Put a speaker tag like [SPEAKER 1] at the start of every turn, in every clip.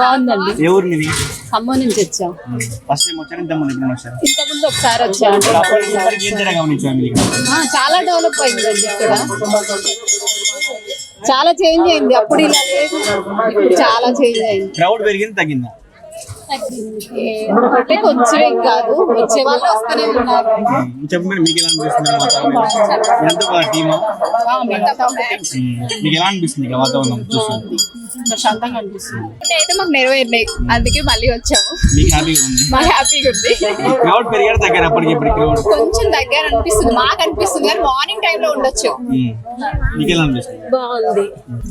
[SPEAKER 1] బాగుందండి.
[SPEAKER 2] ఏ ఊరు మీది?
[SPEAKER 1] ఖమ్మం నుంచి వచ్చాం.
[SPEAKER 2] ఫస్ట్ టైం వచ్చారు? ఇంత ముందు ఎప్పుడు వచ్చారు?
[SPEAKER 1] ఇంతకుముందు ఒకసారి వచ్చాం.
[SPEAKER 2] ఏం గమనించారు మీరు ఇక్కడ?
[SPEAKER 1] ఆ, చాలా డెవలప్ అయిందండి ఇక్కడ. చాలా చేంజ్ అయింది. అప్పుడు ఇలా లేదు. ఇప్పుడు చాలా చేంజ్ అయింది.
[SPEAKER 2] క్రౌడ్ పెరిగింది తగ్గిందా?
[SPEAKER 1] అంటే కొంచెం కాదు వచ్చే వాళ్ళు వస్తూనే ఉన్నారు.
[SPEAKER 2] చెప్పండి మీకు ఎలా అనిపిస్తుంది. మీకు ఎలా అనిపిస్తుంది వాతావరణం చూస్తుంది
[SPEAKER 1] ప్రశాంతంగా అనిపిస్తుంది. అంటే అయితే మాకు నెరవేరినాయి. అందుకే మళ్ళీ వచ్చాము.
[SPEAKER 2] మీకు హ్యాపీగా ఉంది?
[SPEAKER 1] మాకు హ్యాపీగా ఉంది.
[SPEAKER 2] క్రౌడ్ పెరిగారు తగ్గారు అప్పటికి ఇప్పుడు క్రౌడ్.
[SPEAKER 1] కొంచెం దగ్గర అనిపిస్తుంది. మాకు అనిపిస్తుంది కానీ మార్నింగ్ టైంలో ఉండొచ్చు.
[SPEAKER 2] మీకు ఎలా అనిపిస్తుంది?
[SPEAKER 1] బాగుంది.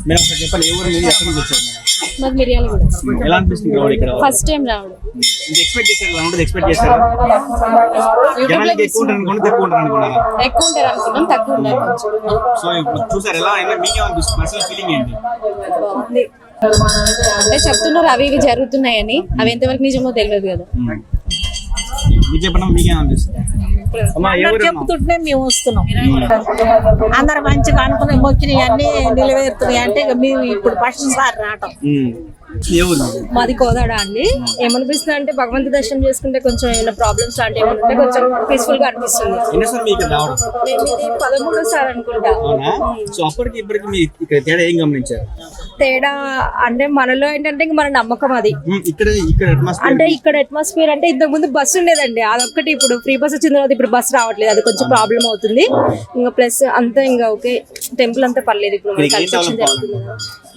[SPEAKER 2] మేడం ఒకసారి చెప్పండి ఏ ఊరు మీరు ఎక్కడి నుంచి వచ్చారు?
[SPEAKER 1] మిరియాలు కూడా.
[SPEAKER 2] ఎలా అనిపిస్తుంది క్రౌడ్ ఇక్కడ?
[SPEAKER 1] ఫస్ట్ టైం రావడం
[SPEAKER 2] ఇది ఎక్స్పెక్ట్ చేశారు ఎలా ఉంటుంది ఎక్స్పెక్ట్ చేశారు. జనాలకి ఎక్కువ ఉంటారు అనుకోండి తక్కువ ఉంటారు అనుకున్నారా?
[SPEAKER 1] ఎక్కువ ఉంటారు అనుకున్నాం తక్కువ ఉంటారు
[SPEAKER 2] సో చూసారు ఎలా అయినా మీకే అనిపిస్తుంది? అసలు ఫీలింగ్ ఏంటి?
[SPEAKER 1] అంటే చెప్తున్నారు అవి ఇవి జరుగుతున్నాయని. అవి ఎంతవరకు నిజమో తెలియదు కదా.
[SPEAKER 2] మీకు చెప్పడం?
[SPEAKER 3] చెప్తుంటే మేము వస్తున్నాం. అందరు మంచిగా అనుకుని మొక్కినవి అన్ని నిలవేరుతున్నాయి అంటే మేము ఇప్పుడు ఫస్ట్ సారి రావటం.
[SPEAKER 2] మీది?
[SPEAKER 4] కోదాడ అండి. ఏమనిపిస్తుంది అంటే భగవంతు దర్శనం చేసుకుంటే కొంచెం ఏమైనా ప్రాబ్లమ్స్ లాంటివి ఏమైనా ఉంటే కొంచెం పీస్ఫుల్గా అనిపిస్తుంది. అనుకుంటా.
[SPEAKER 2] అవునా? సో అప్పటికి ఇప్పటికి మీ ఇక్కడ తేడా ఏం గమనించారు?
[SPEAKER 4] తేడా అంటే మనలో ఏంటంటే మన నమ్మకం అది.
[SPEAKER 2] ఇక్కడ ఇక్కడ
[SPEAKER 4] అంటే ఇక్కడ అట్మాస్ఫియర్ అంటే ఇంతకు ముందు బస్సు ఉండేదండి. అదొక్కటి ఇప్పుడు ఫ్రీ బస్ వచ్చిన తర్వాత ఇప్పుడు బస్ రావట్లేదు. అది కొంచెం ప్రాబ్లం అవుతుంది. ఇంకా ప్లస్ అంతా ఇంకా ఓకే టెంపుల్ అంతా పర్లేదు. ఇప్పుడు.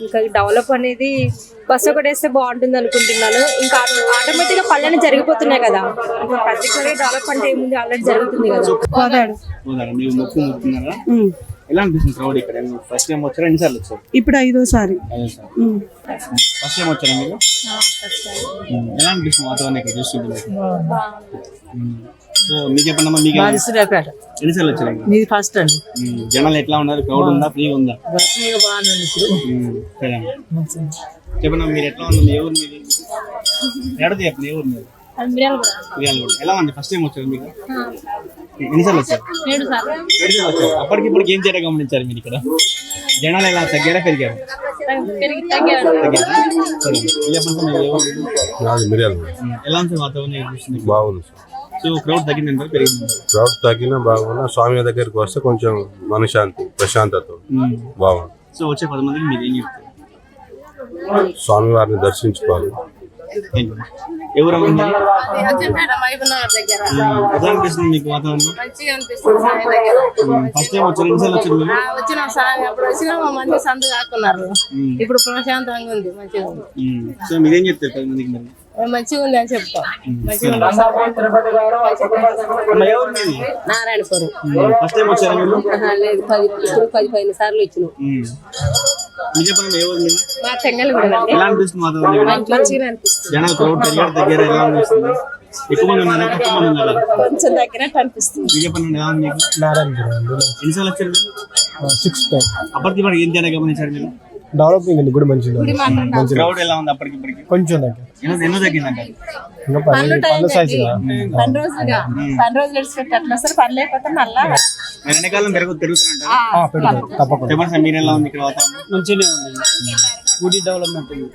[SPEAKER 4] ఇంకా డెవలప్ అనేది బస్ ఒకటి వేస్తే బాగుంటుంది అనుకుంటున్నాను. ఇంకా ఆటోమేటిక్గా పనులన్నీ జరిగిపోతున్నాయి కదా. పర్టికులర్ డెవలప్ అంటే ఏముంది? ఆల్రెడీ జరుగుతుంది కదా.
[SPEAKER 3] కోదాడు
[SPEAKER 2] పోదారా? మీరు మొక్కు మొక్కుతున్నారా ఎలా అనిపిస్తుంది క్రౌడ్ ఇక్కడ? ఫస్ట్ టైం వచ్చారా? ఎన్నిసార్లు వచ్చారు?
[SPEAKER 3] ఇప్పుడు ఐదోసారి.
[SPEAKER 2] ఫస్ట్ టైం వచ్చారా మీరు? ఉమ్, ఎలా అనిపిస్తుంది వాతావరణం ఇక్కడ చూస్తుంటే? మీకు? సో మీకు చెప్పండి మీకు
[SPEAKER 3] సూర్యాపేట.
[SPEAKER 2] ఎన్నిసార్లు వచ్చారు ఇక్కడ?
[SPEAKER 3] మీది ఫస్ట్ అండి.
[SPEAKER 2] జనాలు ఎట్లా ఉన్నారు? క్రౌడ్ ఉందా? ఫ్రీ ఉందా?
[SPEAKER 3] బాగానే ఇప్పుడు.
[SPEAKER 2] చెప్పండి మీరు ఎట్లా ఉన్నారు? ఏ ఊరు మీది? ఎడది చెప్పండి ఏ ఊరు మీది? మిర్యాలగూడ. ఎలా ఉంది? ఫస్ట్ టైం వచ్చారు మీకు? ఎన్నిసార్లు వచ్చారు ఏడు సార్లు. వచ్చారు అప్పటికి ఇప్పటికి ఏం చేయడం గమనించారు మీరు ఇక్కడ? జనాలు ఎలా? తగ్గారా పెరిగారు? మీరు ఎలా ఉంది వాతావరణం
[SPEAKER 5] బాగుంది. సార్.
[SPEAKER 2] సో క్రౌడ్ తగ్గిందంటే పెరిగింది
[SPEAKER 5] క్రౌడ్ తగ్గినా బాగున్నా స్వామి దగ్గరికి వస్తే కొంచెం మనశ్శాంతి ప్రశాంతత బాగుంది.
[SPEAKER 2] సో వచ్చే పది మందికి మీరు ఏం చెప్తారు?
[SPEAKER 5] స్వామి వారిని దర్శించుకోవాలి.
[SPEAKER 2] అనిపిస్తుంది మీకు వాతావరణం?
[SPEAKER 6] మంచిగా అనిపిస్తుంది సాయి దగ్గర.
[SPEAKER 2] ఫస్ట్ టైం వచ్చారు ఎన్నిసార్లు వచ్చారు మీరు?
[SPEAKER 6] ఆ, వచ్చిన సాయి అప్పుడు వచ్చినా మా మంది సందు కాకున్నారు. ఇప్పుడు ప్రశాంతంగా ఉంది మంచిగా ఉంది.
[SPEAKER 2] సో మీరేం చెప్తారు పది మందికి మరి?
[SPEAKER 6] మంచిగా ఉంది అని చెప్తాం మంచిగా నారాయణపురం
[SPEAKER 2] ఫస్ట్ టైం వచ్చారా మీరు?
[SPEAKER 6] ఆహా, లేదు పది ఇప్పుడు పది పదిహేను సార్లు వచ్చినాం. మా అండి
[SPEAKER 2] ఎలా అనిపిస్తుంది వాతావరణం ఇక్కడ?
[SPEAKER 6] మంచిగా అనిపిస్తుంది.
[SPEAKER 2] జనాలు క్రౌడ్ పెరిగారు దగ్గర ఎలా అనిపిస్తుంది? ఎక్కువ మంది ఉన్నారా? తక్కువ మంది ఉన్నారా?
[SPEAKER 6] కొంచెం అనిపిస్తుంది.
[SPEAKER 2] ఎలా ఉంది ఎన్నిసార్లు వచ్చారు మీరు?
[SPEAKER 7] సిక్స్ టైం
[SPEAKER 2] అప్పటికి ఏం తేడా గమనించారు మీరు?
[SPEAKER 7] డెవలపింగ్ ఉంది. గుడి మంచిగా
[SPEAKER 2] క్రౌడ్ ఎలా ఉంది అప్పటికి ఇప్పటికి?
[SPEAKER 7] కొంచెం దగ్గర
[SPEAKER 2] ఎన్నో ఎన్నో తగ్గిందంట
[SPEAKER 7] ఇంకా పని పనుల సైజు
[SPEAKER 6] పని రోజులుగా. పని రోజులు ఎడిచిపెట్టి అట్లా వస్తారు. పని లేకపోతే మళ్ళా
[SPEAKER 2] మరి ఎండాకాలం పెరుగు పెరుగుతున్నట్ట
[SPEAKER 7] పెడతారు తప్పకుండా.
[SPEAKER 2] మీరు ఎలా ఉంది ఇక్కడ వాతావరణం?
[SPEAKER 8] మంచిగానే ఉంది. గుడి డెవలప్మెంట్ ఉంది.